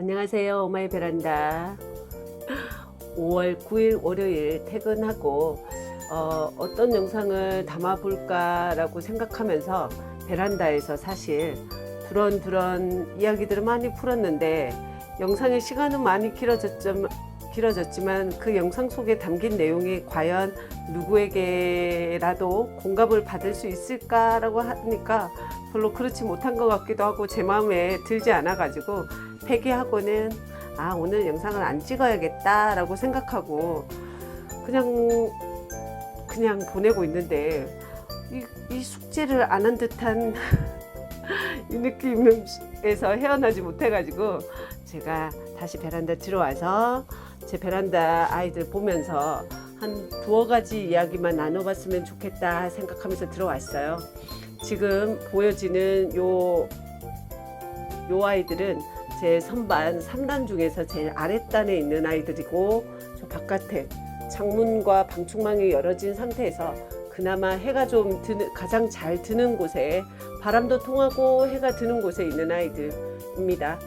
안녕하세요. 오마이 베란다. 5월 9일 월요일 퇴근하고 어, 어떤 영상을 담아볼까라고 생각하면서 베란다에서 사실 두런두런 이야기들을 많이 풀었는데 영상의 시간은 많이 길어졌지만, 길어졌지만 그 영상 속에 담긴 내용이 과연 누구에게라도 공감을 받을 수 있을까라고 하니까 별로 그렇지 못한 것 같기도 하고 제 마음에 들지 않아 가지고 폐기하고는 아 오늘 영상을 안 찍어야겠다라고 생각하고 그냥 그냥 보내고 있는데 이, 이 숙제를 안 한 듯한 이 느낌에서 헤어나지 못해가지고 제가 다시 베란다 들어와서 제 베란다 아이들 보면서 한 두어 가지 이야기만 나눠봤으면 좋겠다 생각하면서 들어왔어요. 지금 보여지는 요, 요 아이들은 제 선반 3단 중에서 제일 아랫단에 있는 아이들이고 저 바깥에 창문과 방충망이 열어진 상태에서 그나마 해가 좀 드는, 가장 잘 드는 곳에 바람도 통하고 해가 드는 곳에 있는 아이들입니다.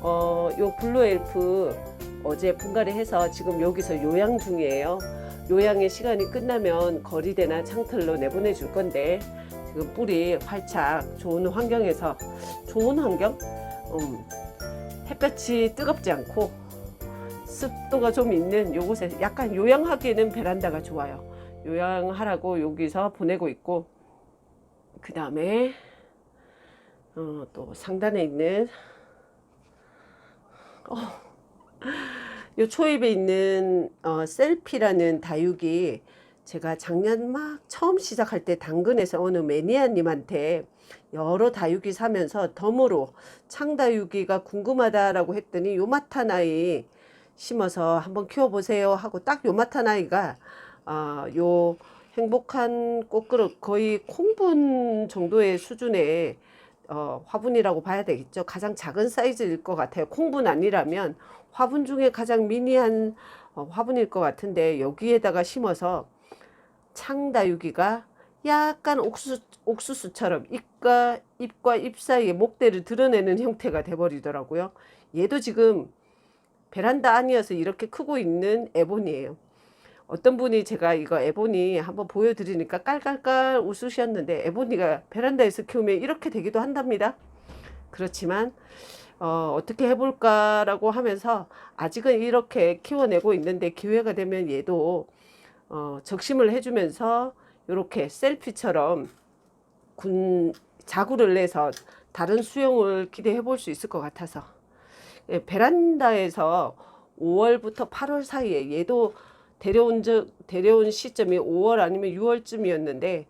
어, 요 블루 엘프 어제 분갈이 해서 지금 여기서 요양 중이에요. 요양의 시간이 끝나면 거리대나 창틀로 내보내 줄 건데 지금 뿌리 활짝 좋은 환경에서 좋은 환경? 음, 햇볕이 뜨겁지 않고 습도가 좀 있는 요곳에 약간 요양하기에는 베란다가 좋아요. 요양하라고 여기서 보내고 있고 그 다음에 어, 또 상단에 있는 어, 요 초입에 있는 어, 셀피라는 다육이 제가 작년 막 처음 시작할 때 당근에서 어느 매니아님한테 여러 다육이 사면서 덤으로 창다육이가 궁금하다라고 했더니 요마탄 아이 심어서 한번 키워보세요 하고 딱 요마탄 아이가 어, 요 행복한 꽃그릇 거의 콩분 정도의 수준의 어, 화분이라고 봐야 되겠죠. 가장 작은 사이즈일 것 같아요. 콩분 아니라면 화분 중에 가장 미니한 어, 화분일 것 같은데 여기에다가 심어서 창다육이가 약간 옥수수, 옥수수처럼 입과 잎과 잎 사이에 목대를 드러내는 형태가 돼버리더라고요. 얘도 지금 베란다 안이어서 이렇게 크고 있는 에본이에요. 어떤 분이 제가 이거 에보니 한번 보여드리니까 깔깔깔 웃으셨는데 에보니가 베란다에서 키우면 이렇게 되기도 한답니다. 그렇지만 어, 어떻게 해볼까라고 하면서 아직은 이렇게 키워내고 있는데 기회가 되면 얘도 어, 적심을 해주면서 이렇게 셀피처럼 군 자구를 내서 다른 수용을 기대해 볼 수 있을 것 같아서 예, 베란다에서 5월부터 8월 사이에 얘도 데려온 적 데려온 시점이 5월 아니면 6월쯤이었는데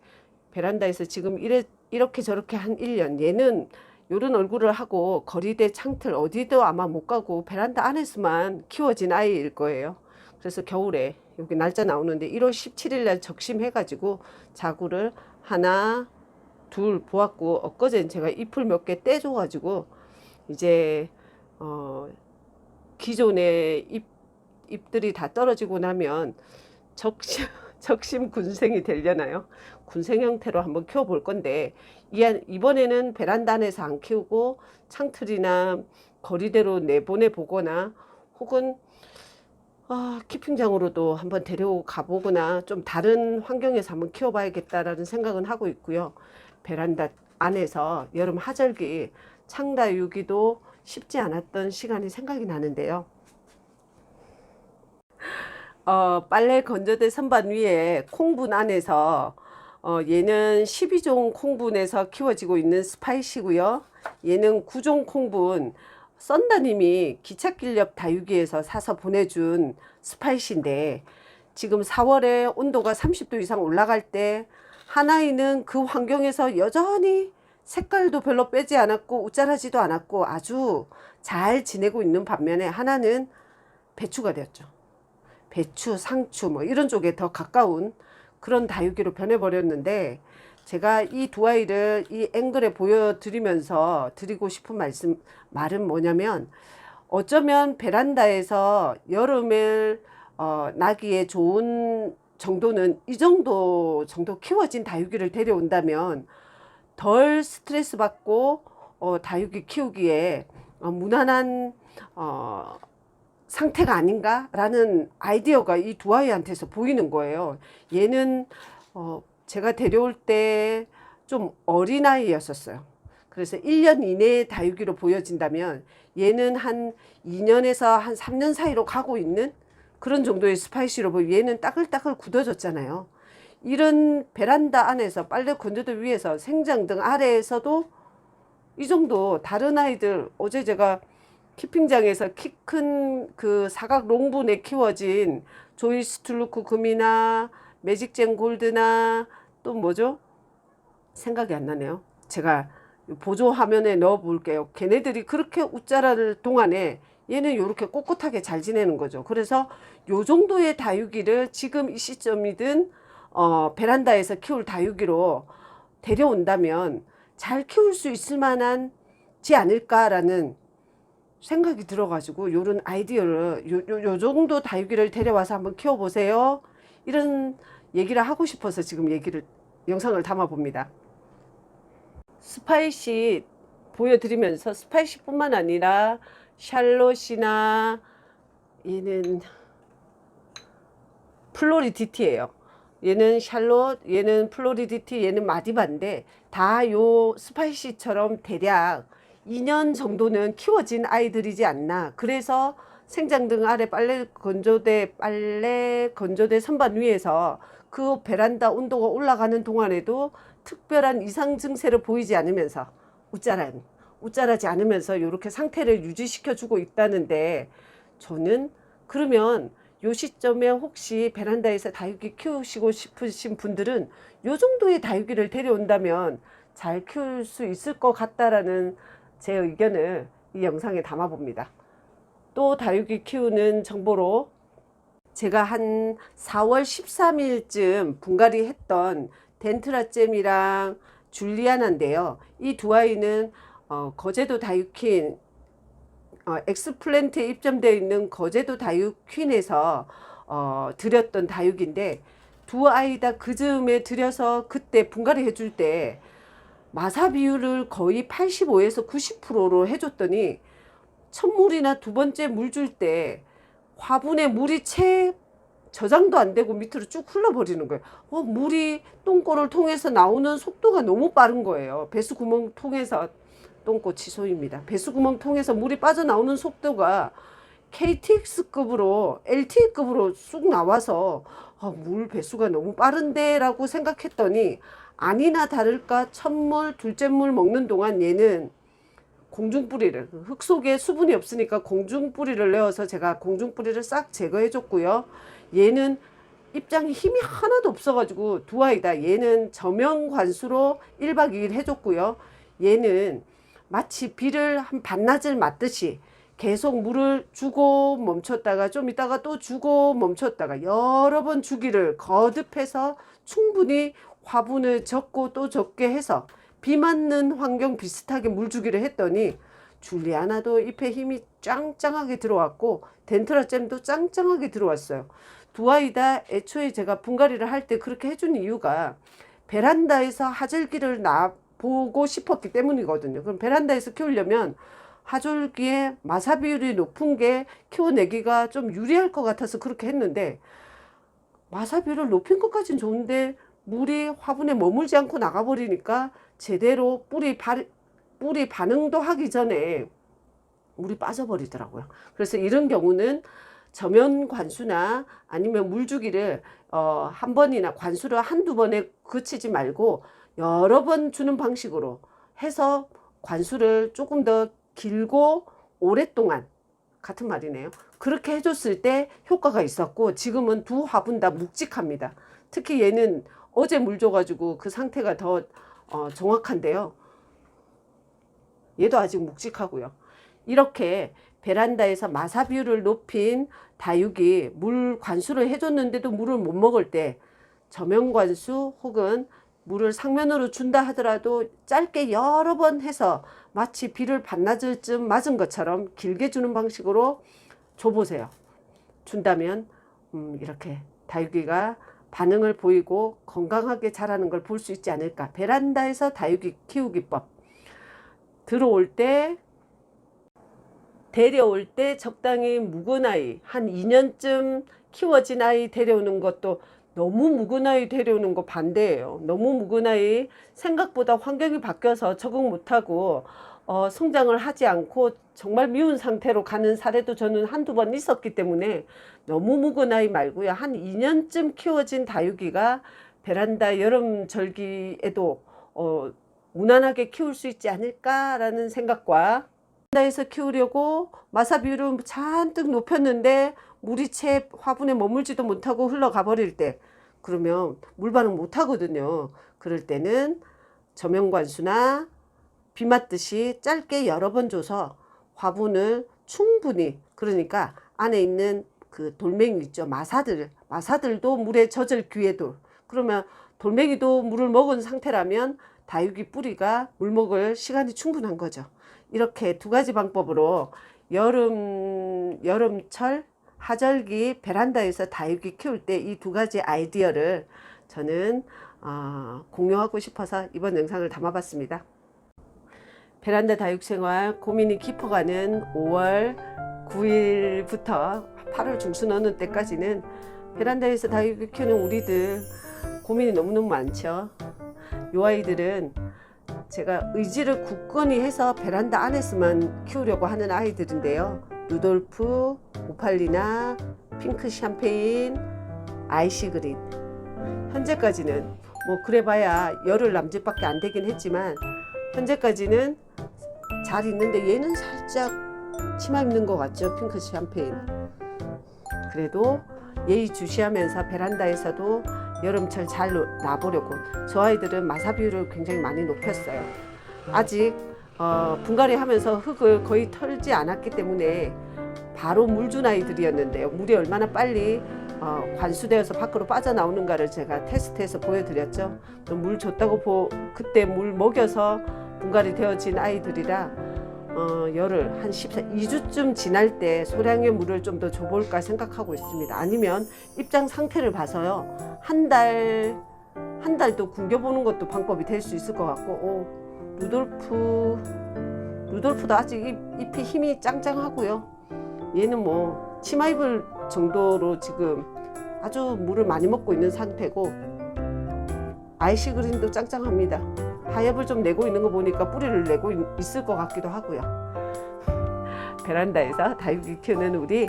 베란다에서 지금 이래 이렇게 저렇게 한 1년 얘는 요런 얼굴을 하고 거리대 창틀 어디도 아마 못 가고 베란다 안에서만 키워진 아이일 거예요. 그래서 겨울에 여기 날짜 나오는데 1월 17일 날 적심해 가지고 자구를 하나 둘 보았고 엊그제는 제가 잎을 몇 개 떼줘 가지고 이제 어 기존의 잎 잎들이 다 떨어지고 나면 적심, 적심 군생이 되려나요? 군생 형태로 한번 키워볼 건데 이- 이번에는 베란다 안에서 안 키우고 창틀이나 거리대로 내보내 보거나 혹은 아, 키핑장으로도 한번 데려가 보거나 좀 다른 환경에서 한번 키워봐야겠다라는 생각은 하고 있고요. 베란다 안에서 여름 하절기 창다육이도 쉽지 않았던 시간이 생각이 나는데요. 어, 빨래 건조대 선반 위에 콩분 안에서 어, 얘는 12종 콩분에서 키워지고 있는 스파이시고요. 얘는 9종 콩분 썬다님이 기찻길 옆 다육이에서 사서 보내준 스파이시인데 지금 4월에 온도가 30도 이상 올라갈 때 하나이는 그 환경에서 여전히 색깔도 별로 빼지 않았고 우짜라지도 않았고 아주 잘 지내고 있는 반면에 하나는 배추가 되었죠. 배추, 상추 뭐 이런 쪽에 더 가까운 그런 다육이로 변해버렸는데 제가 이 두 아이를 이 앵글에 보여드리면서 드리고 싶은 말씀 말은 뭐냐면 어쩌면 베란다에서 여름을 어, 나기에 좋은 정도는 이 정도 정도 키워진 다육이를 데려온다면 덜 스트레스 받고 어, 다육이 키우기에 어, 무난한 어, 상태가 아닌가라는 아이디어가 이 두 아이한테서 보이는 거예요. 얘는 어, 제가 데려올 때 좀 어린 아이였었어요. 그래서 1년 이내에 다육이로 보여진다면 얘는 한 2년에서 한 3년 사이로 가고 있는 그런 정도의 스파이시로 보이 얘는 따글따글 굳어졌잖아요. 이런 베란다 안에서 빨래 건조대 위에서 생장 등 아래에서도 이 정도 다른 아이들 어제 제가 키핑장에서 키 큰 그 사각 롱분에 키워진 조이스 툴루크 금이나 매직젠 골드나 또 뭐죠? 생각이 안 나네요. 제가 보조 화면에 넣어 볼게요. 걔네들이 그렇게 웃자랄 동안에 얘는 이렇게 꼿꼿하게 잘 지내는 거죠. 그래서 요 정도의 다육이를 지금 이 시점이든 어, 베란다에서 키울 다육이로 데려온다면 잘 키울 수 있을 만한지 않을까라는 생각이 들어가지고 요런 아이디어를 요, 요, 요 정도 다육이를 데려와서 한번 키워보세요. 이런 얘기를 하고 싶어서 지금 얘기를 영상을 담아 봅니다. 스파이시 보여드리면서 스파이시 뿐만 아니라 샬롯이나 얘는 플로리디티예요. 얘는 샬롯, 얘는 플로리디티, 얘는 마디바인데 다 요 스파이시처럼 대략 2년 정도는 키워진 아이들이지 않나. 그래서 생장 등 아래 빨래 건조대 빨래 건조대 선반 위에서 그 베란다 온도가 올라가는 동안에도 특별한 이상 증세를 보이지 않으면서 웃자란 웃자라지 않으면서 이렇게 상태를 유지시켜 주고 있다는데 저는 그러면 요 시점에 혹시 베란다에서 다육이 키우시고 싶으신 분들은 요 정도의 다육이를 데려온다면 잘 키울 수 있을 것 같다라는 제 의견을 이 영상에 담아 봅니다. 또 다육이 키우는 정보로 제가 한 4월 13일쯤 분갈이 했던 덴트라잼이랑 줄리아나인데요. 이 두 아이는 어, 거제도 다육퀸 어, 엑스플랜트에 입점되어 있는 거제도 다육퀸에서 어, 드렸던 다육인데 두 아이 다 그 즈음에 들여서 그때 분갈이 해줄 때 마사 비율을 거의 85에서 90%로 해줬더니 첫 물이나 두 번째 물 줄 때 화분에 물이 채 저장도 안 되고 밑으로 쭉 흘러버리는 거예요. 어, 물이 똥꼬를 통해서 나오는 속도가 너무 빠른 거예요. 배수 구멍 통해서 똥꼬 취소입니다. 배수 구멍 통해서 물이 빠져나오는 속도가 KTX급으로 LTE급으로 쑥 나와서 아, 물 배수가 너무 빠른데 라고 생각했더니 아니나 다를까 첫물 둘째 물 먹는 동안 얘는 공중 뿌리를 흙 속에 수분이 없으니까 공중 뿌리를 내어서 제가 공중 뿌리를 싹 제거해 줬고요. 얘는 입장에 힘이 하나도 없어가지고 두 아이다. 얘는 저명 관수로 1박 2일 해줬고요. 얘는 마치 비를 한 반나절 맞듯이 계속 물을 주고 멈췄다가 좀 있다가 또 주고 멈췄다가 여러 번 주기를 거듭해서 충분히 화분을 적고 또 적게 해서 비 맞는 환경 비슷하게 물 주기를 했더니 줄리아나도 잎에 힘이 짱짱하게 들어왔고 덴트라잼도 짱짱하게 들어왔어요. 두 아이 다 애초에 제가 분갈이를 할 때 그렇게 해준 이유가 베란다에서 하절기를 나 보고 싶었기 때문이거든요. 그럼 베란다에서 키우려면 하절기에 마사 비율이 높은 게 키워내기가 좀 유리할 것 같아서 그렇게 했는데 마사 비율을 높인 것까지는 좋은데 물이 화분에 머물지 않고 나가버리니까 제대로 뿌리 발, 뿌리 반응도 하기 전에 물이 빠져버리더라고요. 그래서 이런 경우는 저면 관수나 아니면 물주기를 어, 한 번이나 관수를 한두 번에 그치지 말고 여러 번 주는 방식으로 해서 관수를 조금 더 길고 오랫동안 같은 말이네요. 그렇게 해줬을 때 효과가 있었고 지금은 두 화분 다 묵직합니다. 특히 얘는 어제 물 줘가지고 그 상태가 더 어, 정확한데요. 얘도 아직 묵직하고요. 이렇게 베란다에서 마사 비율을 높인 다육이 물 관수를 해줬는데도 물을 못 먹을 때 저면 관수 혹은 물을 상면으로 준다 하더라도 짧게 여러 번 해서 마치 비를 반나절쯤 맞은 것처럼 길게 주는 방식으로 줘보세요. 준다면 음, 이렇게 다육이가 반응을 보이고 건강하게 자라는 걸 볼 수 있지 않을까. 베란다에서 다육이 키우기법. 들어올 때 데려올 때 적당히 묵은 아이 한 2년쯤 키워진 아이 데려오는 것도 너무 묵은 아이 데려오는 거 반대예요. 너무 묵은 아이 생각보다 환경이 바뀌어서 적응 못하고 어, 성장을 하지 않고 정말 미운 상태로 가는 사례도 저는 한두 번 있었기 때문에 너무 묵은 아이 말고요. 한 2년쯤 키워진 다육이가 베란다 여름 절기에도 어, 무난하게 키울 수 있지 않을까라는 생각과 베란다에서 키우려고 마사 비율을 잔뜩 높였는데 물이 채 화분에 머물지도 못하고 흘러가 버릴 때 그러면 물 반응 못 하거든요. 그럴 때는 저명관수나 비 맞듯이 짧게 여러 번 줘서 화분을 충분히 그러니까 안에 있는 그 돌멩이 있죠. 마사들 마사들도 물에 젖을 기회도. 그러면 돌멩이도 물을 먹은 상태라면 다육이 뿌리가 물 먹을 시간이 충분한 거죠. 이렇게 두 가지 방법으로 여름 여름철 하절기 베란다에서 다육이 키울 때 이 두 가지 아이디어를 저는 어, 공유하고 싶어서 이번 영상을 담아봤습니다. 베란다 다육 생활 고민이 깊어가는 5월 9일부터 8월 중순 어느 때까지는 베란다에서 다육을 키우는 우리들 고민이 너무너무 많죠. 요 아이들은 제가 의지를 굳건히 해서 베란다 안에서만 키우려고 하는 아이들인데요. 루돌프, 오팔리나, 핑크 샴페인, 아이시 그린. 현재까지는 뭐 그래봐야 열흘 남짓밖에 안 되긴 했지만 현재까지는 잘 있는데 얘는 살짝 치마 입는 것 같죠 핑크 샴페인 그래도 예의 주시하면서 베란다에서도 여름철 잘 노- 놔보려고. 저 아이들은 마사 비율을 굉장히 많이 높였어요. 아직 어, 분갈이 하면서 흙을 거의 털지 않았기 때문에 바로 물 준 아이들이었는데요. 물이 얼마나 빨리 어, 관수되어서 밖으로 빠져나오는가를 제가 테스트해서 보여드렸죠. 또 물 줬다고 보 그때 물 먹여서 분갈이 되어진 아이들이라 어, 열흘 한 14, 2주쯤 지날 때 소량의 물을 좀 더 줘볼까 생각하고 있습니다. 아니면 입장 상태를 봐서요 한 달 한 달도 굶겨보는 것도 방법이 될 수 있을 것 같고 오, 루돌프 루돌프도 아직 잎, 잎이 힘이 짱짱하고요. 얘는 뭐 치마 입을 정도로 지금 아주 물을 많이 먹고 있는 상태고 아이시 그린도 짱짱합니다. 하엽을 좀 내고 있는 거 보니까 뿌리를 내고 있- 있을 것 같기도 하고요. 베란다에서 다육이 키우는 우리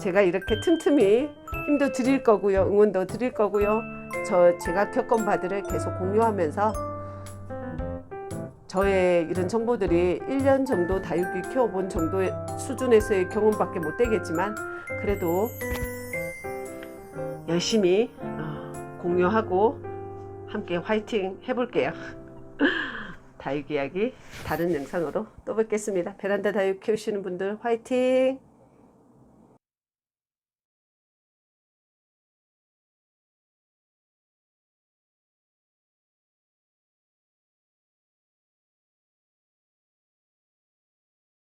제가 이렇게 틈틈이 힘도 드릴 거고요. 응원도 드릴 거고요. 저 제가 겪은 바들을 계속 공유하면서 저의 이런 정보들이 1년 정도 다육이 키워본 정도의 수준에서의 경험밖에 못 되겠지만 그래도 열심히 어, 공유하고 함께 화이팅 해볼게요. 다육 이야기 다른 영상으로 또 뵙겠습니다. 베란다 다육 키우시는 분들 화이팅!